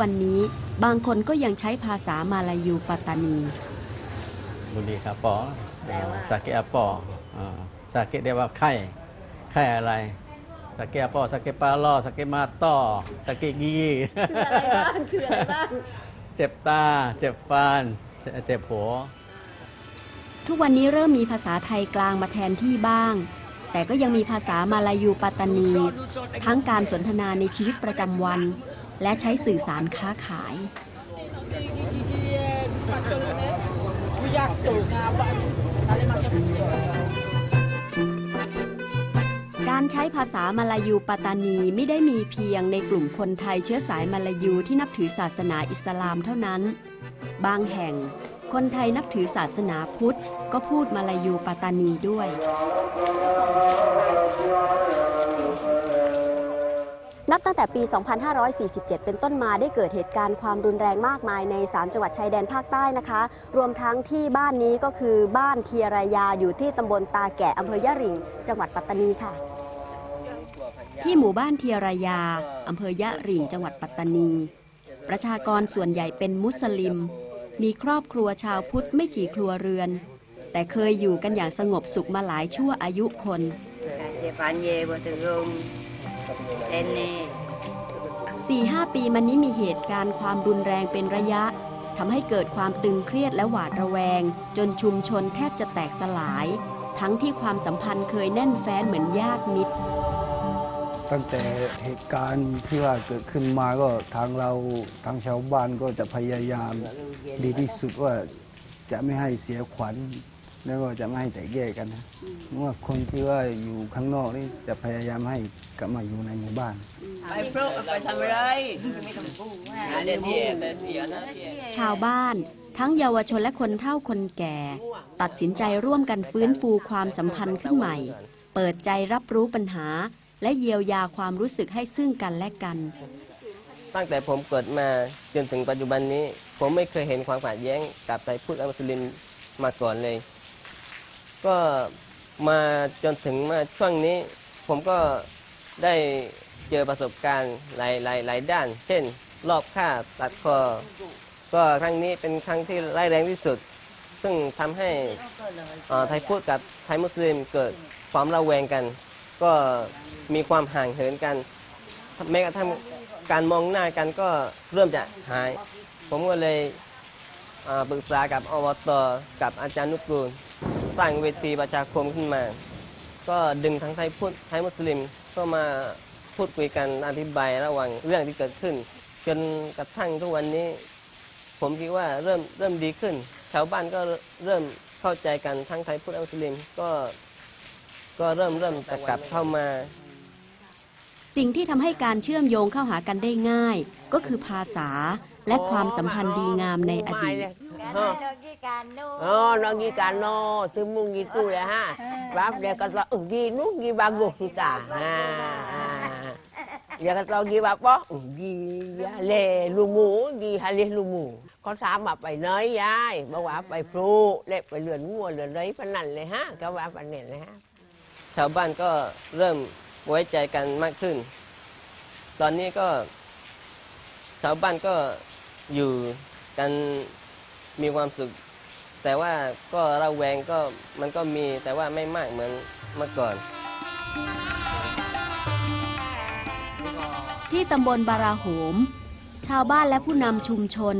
วันนี้บางคนก็ยังใช้ภาษามาลายูปัตตานีบุรีครับปอสาเกอาปออ่าสาเกเรียกว่าไข่ไข่อะไรสาเกอาปอสาเกปลาล่อสาเกมาต้อสาเกกีคืออะไรบ้างคืออะไรบ้างเจ็บตา เจ็บฟันเจ็บหัวทุกวันนี้เริ่มมีภาษาไทยกลางมาแทนที่บ้าง แต่ก็ยังมีภาษามาลายูปัตตานี ทั้งการสนทนาในชีวิตประจำวัน และใช้สื่อสารค้าขาย การใช้ภาษามาลายูปัตตานีไม่ได้มีเพียงในกลุ่มคนไทยเชื้อสายมาลายูที่นับถือศาสนาอิสลามเท่านั้น บางแห่งคนไทยนับถือศาสนาพุทธ ก็พูดมาลายูปัตตานีด้วย ตั้งแต่ปี 2547 เป็นต้นมาได้เกิดเหตุการณ์ความรุนแรงมากมายใน 3 จังหวัดชายแดนภาคใต้นะคะ รวมทั้งที่บ้านนี้ก็คือบ้านเทียรายาอยู่ที่ตำบลตาแกะอำเภอยะริง จังหวัดปัตตานีค่ะ ที่หมู่บ้านเทียรายาอำเภอยะริงจังหวัดปัตตานี ประชากรส่วนใหญ่เป็นมุสลิม มีครอบครัวชาวพุทธไม่กี่ครัวเรือน แต่เคยอยู่กันอย่างสงบสุขมาหลายชั่วอายุคน Panye buat rum. Ini 4-5ปีมานี้มีเหตุการณ์ความรุนแรงเป็นระยะทำให้เกิดความตึงเครียดและหวาดระแวง จนชุมชนแทบจะแตกสลาย ทั้งที่ความสัมพันธ์เคยแน่นแฟ้นเหมือนญาติมิตร ตั้งแต่เหตุการณ์ที่ว่าเกิดขึ้นมาก็ทางเราทางชาวบ้านก็จะพยายามดีที่สุดว่าจะไม่ให้เสียขวัญ แล้วก็จะไม่ให้แตกแยกกันนะเพราะว่าคนที่ว่าอยู่ข้างนอกนี่จะพยายามให้กลับมาอยู่ในหมู่บ้าน Pai pro apa sama rai? Ada dia, ada dia, ada dia. ชาวบ้าน ทั้งเยาวชนและคนเฒ่าคนแก่ ตัดสินใจร่วมกันฟื้นฟูความสัมพันธ์ขึ้นใหม่ เปิดใจรับรู้ปัญหา และเยียวยาความรู้สึกให้ซึ่งกันและกัน ตั้งแต่ผมเกิดมาจนถึงปัจจุบันนี้ ผมไม่เคยเห็นความขัดแย้งกับไทยพุทธและมุสลิมมาก่อนเลย ก็มาจนถึงมาช่วงนี้ ผมก็ได้เจอประสบการณ์หลายหลายหลายด้าน เช่น รอบฆ่าตัดคอ ก็ครั้งนี้เป็นครั้งที่ร้ายแรงที่สุด ซึ่งทำให้เอ่อไทยพุทธกับไทยมุสลิมเกิดความระแวงกัน ก็มีความห่างเหินกัน แม้กระทั่งการมองหน้ากันก็เริ่มจะหาย ผมก็เลยอ่าปรึกษากับอบตกับอาจารย์นุกูล สร้างเวทีประชาคมขึ้นมา ก็ดึงทั้งไทยพุทธไทยมุสลิมก็มาพูดคุยกันอธิบายระหว่างเรื่องที่เกิดขึ้น จนกระทั่งทุกวันนี้ ผมคิดว่าเริ่มเริ่มดีขึ้น ชาวบ้านก็เริ่มเข้าใจกันทั้งไทยพุทธและมุสลิมก็ก็เริ่มเริ่มจะกลับเข้ามา สิ่งที่ทำให้การเชื่อมโยงเข้าหากันได้ง่าย ก็คือภาษาและความสัมพันธ์ดีงามในอดีต Oh, nak pergi kano, semua gitu ya ha. Sebab dia kata, oh, gini, gini bagus kita. Ha. ha. Dia kata, gini apa? Oh, gini halih lumu, gini halih lumu. เขาถามว่าไปไหนยายบอกว่าไปพลูเล็บไปเรือนงัวเรือนไรพนันเลยฮะก็ว่าปนันเลยฮะชาวบ้านก็เริ่มไว้ใจกันมากขึ้น ตอนนี้ก็ ชาวบ้านก็อยู่กัน มีความสุข แต่ว่าก็ระแวงก็มันก็มีแต่ว่าไม่มากเหมือนเมื่อก่อน ที่ตำบลบาราโหม ชาวบ้านและผู้นำชุมชน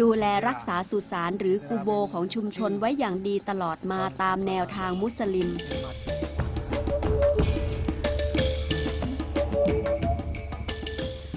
ดูแลรักษาสุสานหรือกูโบของชุมชนไว้อย่างดีตลอดมาตามแนวทางมุสลิม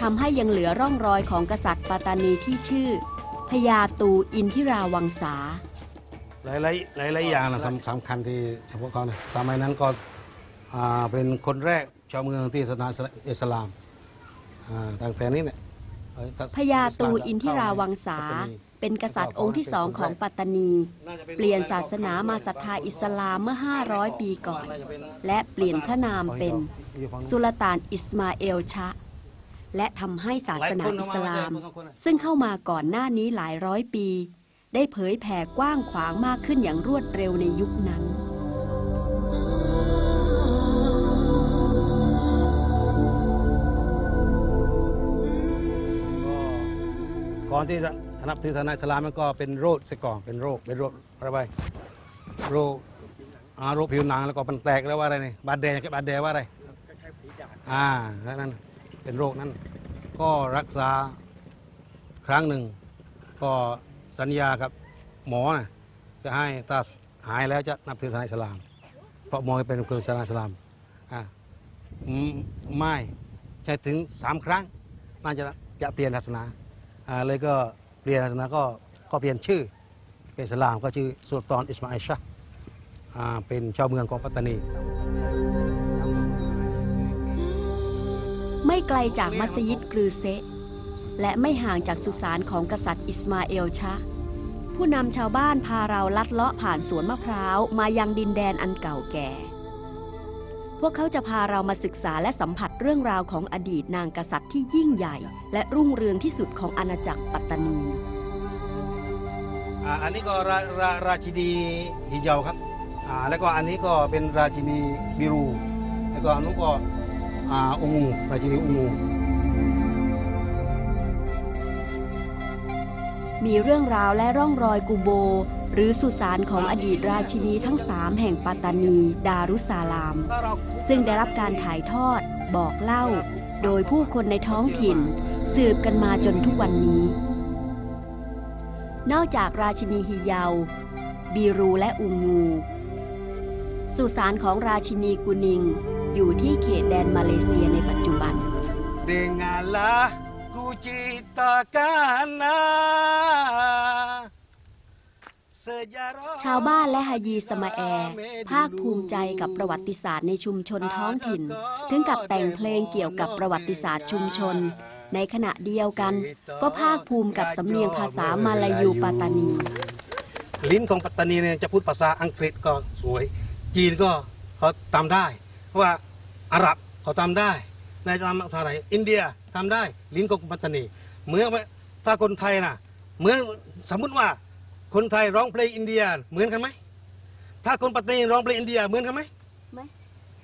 ทำให้ยังเหลือร่องรอยของกษัตริย์ปัตตานีที่ชื่อ พญาตูอินทิราวังสา หลายหลายหลายหลายอย่างนะสำสำคัญที่เฉพาะเขานะสมัยนั้นก็อ่าเป็นคนแรกชาวเมืองที่ศาสนาอิสลามอ่าตั้งแต่นี้เนี่ยเอ่อพญาตูอินทิราวังสา เป็นกษัตริย์องค์ที่สองของปัตตานี เปลี่ยนศาสนามาศรัทธาอิสลามเมื่อ 500 ปีก่อน และเปลี่ยนพระนามเป็น สุลต่านอิสมาเอลชะ และทำให้ศาสนาอิสลาม ซึ่งเข้ามาก่อนหน้านี้หลายร้อยปี ได้เผยแผ่กว้างขวางมากขึ้นอย่างรวดเร็วในยุคนั้นก็ก่อนที่จะนับถือศาสนาอิสลามมันก็เป็นโรคซะก่อนเป็นโรคเป็นโรคอะไรไปโรคอ่าโรคผิวหนังแล้วก็มันแตกแล้วว่าอะไรนี่บาดแดงบาดแดงว่าอะไรอ่านั่น เป็นโรคนั้น ก็รักษาครั้งหนึ่ง ก็สัญญากับหมอนะจะให้ถ้าหายแล้วจะนับถือศาสนาอิสลาม เพราะหมอเป็นคนศาสนาอิสลามอ่าไม่ใช่ถึงสามครั้ง น่าจะจะเปลี่ยนศาสนาอ่าเลยก็เปลี่ยนศาสนาก็ก็เปลี่ยนชื่อเป็นอิสลามก็ชื่อสุลต่านอิสมาอิชาเป็นชาวเมืองของปัตตานี ไม่ไกลจากมัสยิดกรือเซะและไม่ห่างจากสุสานของกษัตริย์อิสมาเอลชะ ผู้นำชาวบ้านพาเราลัดเลาะผ่านสวนมะพร้าวมายังดินแดนอันเก่าแก่ พวกเขาจะพาเรามาศึกษาและสัมผัสเรื่องราวของอดีตนางกษัตริย์ที่ยิ่งใหญ่ และรุ่งเรืองที่สุดของอาณาจักรปัตตานีอันนี้ก็ราราราชินีฮิเจาครับแล้วก็อันนี้ก็เป็นราชินีบิรู แล้วก็อันนู้นก็ องูราชินีอุงูมีเรื่องราวและร่องรอยกูโบ หรือสุสานของอดีตราชินีทั้งสามแห่งปัตตานี ดารุสาลาม ซึ่งได้รับการถ่ายทอด บอกเล่า โดยผู้คนในท้องถิ่น สืบกันมาจนทุกวันนี้ นอกจากราชินีฮิยาวบีรูและอุงู สุสานของราชินีกุนิง อยู่ที่เขตแดนมาเลเซียในปัจจุบัน Dengarlah ku ceritakan sejarah ชาวบ้านและฮายีสมาแอร์ภาคภูมิใจกับประวัติศาสตร์ในชุมชนท้องถิ่น ถึงกับแต่งเพลงเกี่ยวกับประวัติศาสตร์ชุมชน ในขณะเดียวกัน ก็ภาคภูมิกับสำเนียงภาษามาลายูปัตตานี ลิ้นของปัตตานีเนี่ยจะพูดภาษาอังกฤษก็สวย จีนก็เขาทำได้เพราะว่าอาหรับเขาทำได้ ในทำภาษาไหนอินเดียทำได้ ลิ้นของปัตตานีเหมือนว่าถ้าคนไทยนะเหมือนสมมติว่าคนไทยร้องเพลงอินเดียเหมือนกันไหมถ้าคนปัตตานีร้องเพลงอินเดียเหมือนกันไหมไม่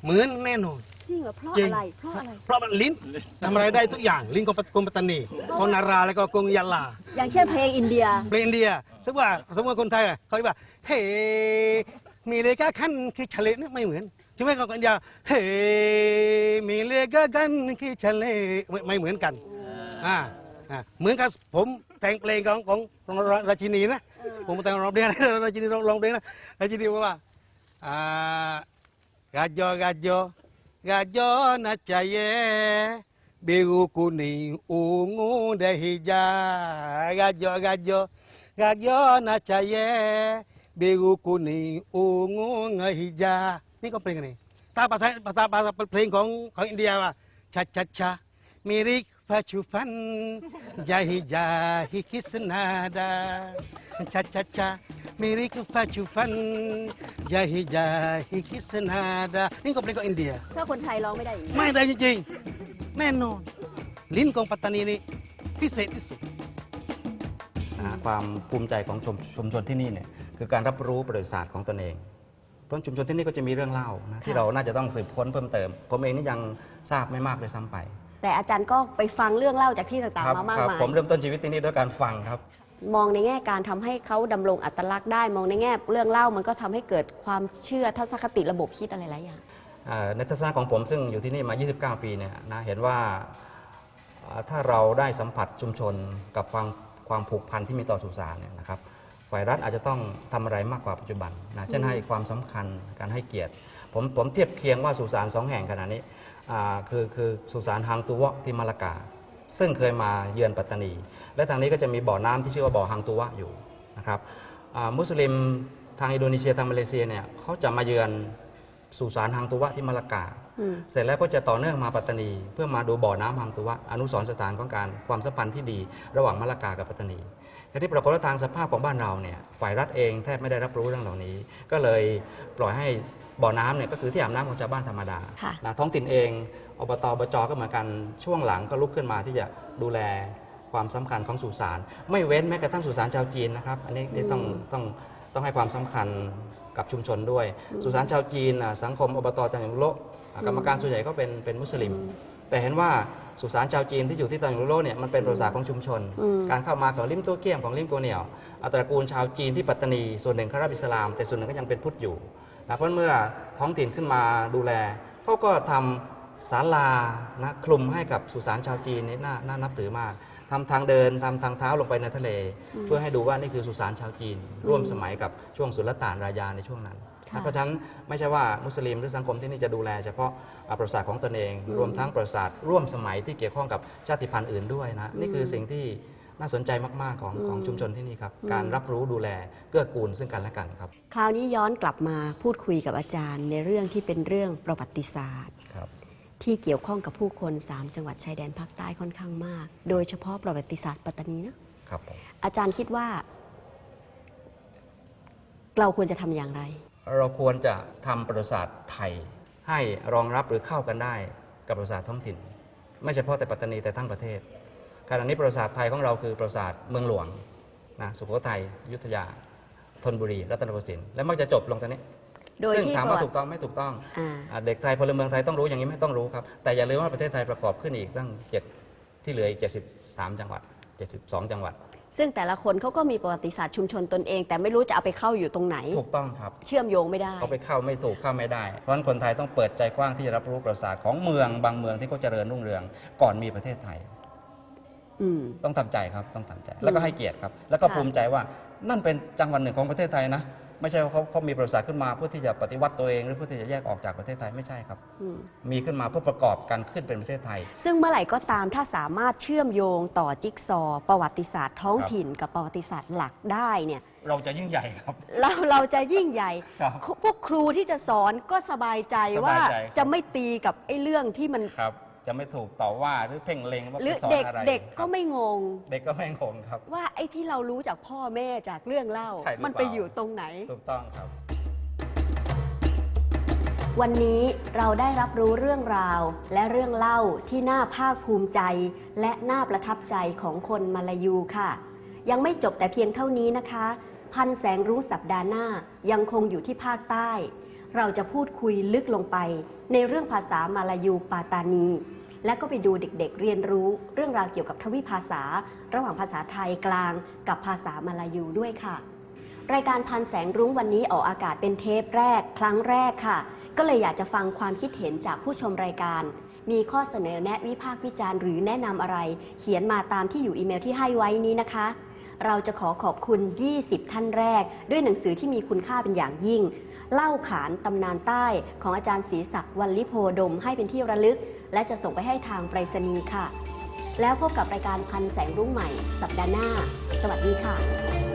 เหมือนแน่นอนจริงเหรอเพราะจริงอะไรเพราะอะไรเพราะมันลิ้นทำอะไรได้ทุกอย่างลิ้นของคนปัตตานีคนนาราแล้วก็กงยาลา อย่างเช่นเพลงอินเดียเพลงอินเดียสมมติว่าสมมติว่าคนไทยอะเขาเรียกว่าเฮ้ มีเลกาคันคือทะเลนี่ไม่เหมือนใช่ไหมของอินเดียเฮ้มีเลกาคันคือทะเลไม่ไม่เหมือนกันอ่าอ่าเหมือนกับผมแต่งเพลงของของของราชินีนะผมแต่งร้องเพลงนะราชินีร้องร้องเพลงนะราชินีบอกว่าอ่ากาโจกาโจกาโจนะจาย biru kuning ungu dan hijau gajo gajo gajo nak caye biru kuning ungu dengan hijau นี่ก็เพลงนี่ถ้าภาษาภาษาภาษาเพลงของของอินเดียว่าชาชาชามิริกฟาชูฟันจาฮิจาฮิคิสนาดาชาชาชามิริกฟาชูฟันจาฮิจาฮิคิสนาดานี่ก็เพลงของอินเดีย ถ้าคนไทยร้องไม่ได้อย่างนี้ไม่ได้จริงๆ แน่นอน ลิ้นของปัตตานีนี่พิเศษที่สุดอ่าความภูมิใจของชุมชุมชนที่นี่เนี่ย คือการรับรู้ประวัติศาสตร์ของตนเองเพราะชุมชนที่นี่ก็จะมีเรื่องเล่านะที่เราน่าจะต้องสืบค้นเพิ่มเติม ผมเองนี่ยังทราบไม่มากเลยซ้ำไป แต่อาจารย์ก็ไปฟังเรื่องเล่าจากที่ต่างครัๆมามากครับมายผมเริ่มต้นชีวิตที่นี่ด้วยการฟังครับ มองในแง่การทำให้เขาดำรงอัตลักษณ์ได้ มองในแง่เรื่องเล่ามันก็ทำให้เกิดความเชื่อทัศนคติระบบคิดอะไรหลายอย่างอ่าในทัศนะของผมซึ่งอยู่ที่นี่มา 29 ปีเนี่ยนะเห็นว่าอ่าถ้าเราได้สัมผัสชุมชนกับความความผูกพันที่มีต่อสุสานเนี่ยนะครับ ฝ่ายรัฐอาจจะต้องทำอะไรมากกว่าปัจจุบันนะเช่นให้ความสำคัญการให้เกียรติ ผมผมเทียบเคียงว่าสุสานสองแห่งขณะนี้อ่าคือคือสุสานฮางตุวะที่มาลากา ซึ่งเคยมาเยือนปัตตานี และทางนี้ก็จะมีบ่อน้ำที่ชื่อว่าบ่อฮางตุวะอยู่นะครับอ่ามุสลิมทางอินโดนีเซียทางมาเลเซียเนี่ยเขาจะมาเยือนสุสานฮังตุวะที่มะละกาอืมเสร็จแล้วก็จะต่อเนื่องมาปัตตานี เพื่อมาดูบ่อน้ำฮังตุวะอนุสรณ์สถานของการความสัมพันธ์ที่ดี ระหว่างมะละกากับปัตตานี แต่ที่ปรากฏว่าทางสภาพของบ้านเราเนี่ยฝ่ายรัฐเองแทบไม่ได้รับรู้เรื่องเหล่านี้ ก็เลยปล่อยให้บ่อน้ำเนี่ยก็คือที่อาบน้ำของชาวบ้านธรรมดาค่ะนะท้องถิ่นเองอบตอบจก็เหมือนกันช่วงหลังก็ลุกขึ้นมาที่จะดูแลความสำคัญของสุสานไม่เว้นแม้กระทั่งสุสานชาวจีนนะครับ อันนี้นี่ต้องต้องต้องให้ความสำคัญกับชุมชนด้วย สุสานชาวจีนน่ะสังคมอบตจันทบุรีอะกรรมการส่วนใหญ่ก็เป็นเป็นมุสลิม แต่เห็นว่า สุสานชาวจีนที่อยู่ที่ตังหยงโลเนี่ยมันเป็นประวัติศาสตร์ของชุมชนอืมการเข้ามาของลิมตัวเกียมของลิมโกเหนียวอ่าตระกูลชาวจีนที่ปัตตานี ส่วนหนึ่งคารับอิสลาม แต่ส่วนหนึ่งก็ยังเป็นพุทธอยู่นะเพราะเมื่อท้องถิ่นขึ้นมาดูแลเขาก็ทำศาลานะคลุมให้กับสุสานชาวจีนนี่น่าน่านับถือมากทำทางเดินทำทางเท้าลงไปในทะเล เพื่อให้ดูว่านี่คือสุสานชาวจีน ร่วมสมัยกับช่วงสุลต่านรายาในช่วงนั้นค่ะ เพราะฉะนั้นไม่ใช่ว่ามุสลิมหรือสังคมที่นี่จะดูแล เฉพาะอ่าประวัติศาสตร์ของตนเอง รวมทั้งประวัติศาสตร์ร่วมสมัยที่เกี่ยวข้องกับชาติพันธุ์อื่นด้วยนะนี่คือสิ่งที่น่าสนใจมาก ๆ ของของชุมชนที่นี่ครับ การรับรู้ดูแลเกื้อกูลซึ่งกันและกันครับ คราวนี้ย้อนกลับมาพูดคุยกับอาจารย์ ในเรื่องที่เป็นเรื่องประวัติศาสตร์ครับที่เกี่ยวข้องกับผู้คน 3 จังหวัดชายแดนภาคใต้ค่อนข้างมาก โดยเฉพาะประวัติศาสตร์ปัตตานีนะครับผมอาจารย์คิดว่า เราควรจะทำอย่างไร เราควรจะทำประวัติศาสตร์ไทย ให้รองรับหรือเข้ากันได้กับประวัติศาสตร์ท้องถิ่น ไม่เฉพาะแต่ปัตตานีแต่ทั้งประเทศขณะนี้ประวัติศาสตร์ไทยของเราคือประวัติศาสตร์เมืองหลวงนะสุโขทัยอยุธยาธนบุรี รัตนโกสินทร์และมักจะจบลงตรงนี้โดยซึ่งที่ถามประว่าวัติถูกต้องไม่ถูกต้องอ่าอ่าเด็กไทยพลเมืองไทยต้องรู้อย่างนี้ไหม่ต้องรู้ครับ แต่อย่าลืมว่าประเทศไทยประกอบขึ้นอีกตั้ง 7 ที่เหลืออีก 73 จังหวัด 72 จังหวัด ซึ่งแต่ละคนเขาก็มีประวัติศาสตร์ชุมชนตนเอง แต่ไม่รู้จะเอาไปเข้าอยู่ตรงไหน ถูกต้องครับเชื่อมโยงไม่ได้ เขาไปเข้าไม่ถูกเข้าไม่ได้ เพราะฉะนั้นคนไทยต้องเปิดใจกว้างที่จะรับรู้ประวัติศาสตร์ของเมืองบางเมืองที่เขาเจริญรุ่งเรือง ก่อนมีประเทศไทย อืม ต้องทำใจครับต้องทำใจ แล้วก็ให้เกียรติครับ แล้วก็ค่ะ ภูมิใจว่านั่นเป็นจังหวัดหนึ่งของประเทศไทยนะ ไม่ใช่ว่าเขาเขามีประวัติศาสตร์ขึ้นมาเพื่อที่จะปฏิวัติตัวเองหรือเพื่อที่จะแยกออกจากประเทศไทยไม่ใช่ครับ อืม มีขึ้นมาเพื่อประกอบกันขึ้นเป็นประเทศไทย ซึ่งเมื่อไหร่ก็ตามถ้าสามารถเชื่อมโยงต่อจิ๊กซอว์ประวัติศาสตร์ท้องถิ่นกับประวัติศาสตร์หลักได้เนี่ยเราจะยิ่งใหญ่ครับ เราเราจะยิ่งใหญ่ ครับพวกครูที่จะสอนก็สบายใจสว่าบายใจครับ จะไม่ตีกับไอ้เรื่องที่มันครับ จะไม่ถูกต่อว่าหรือเพ่งเล็งว่าหรือไปสอนเด็กอะไรเด็กคก็รับไม่งง เด็กก็ไม่งงครับ ว่าไอ้ที่เรารู้จากพ่อแม่จากเรื่องเล่า ใช่หรือเปล่ามั มันไปอยู่ตรงไหน ถูกต้องครับ วันนี้เราได้รับรู้เรื่องราว และเรื่องเล่าที่น่าภาคภูมิใจ และน่าประทับใจของคนมาลายูค่ะ ยังไม่จบแต่เพียงเท่านี้นะคะ พันแสงรุ้งสัปดาห์หน้ายังคงอยู่ที่ภาคใต้ เราจะพูดคุยลึกลงไป ในเรื่องภาษามาลายูปาตานี และก็ไปดูเด็กๆเรียนรู้เรื่องราวเกี่ยวกับทวิภาษา ระหว่างภาษาไทยกลางกับภาษามาลายูด้วยค่ะ รายการพันแสงรุ้งวันนี้ออกอากาศเป็นเทปแรก ครั้งแรกค่ะ ก็เลยอยากจะฟังความคิดเห็นจากผู้ชมรายการ มีข้อเสนอแนะวิพากษ์วิจารณ์หรือแนะนำอะไร เขียนมาตามที่อยู่อีเมลที่ให้ไว้นี้นะคะเราจะขอขอบคุณ 20 ท่านแรก ด้วยหนังสือที่มีคุณค่าเป็นอย่างยิ่ง เล่าขานตำนานใต้ของอาจารย์ศรีศักดิ์วันลิโพดมให้เป็นที่ระลึก และจะส่งไปให้ทางไปรษณีย์ค่ะ แล้วพบกับรายการพันแสงรุ่งใหม่ สัปดาห์หน้า สวัสดีค่ะ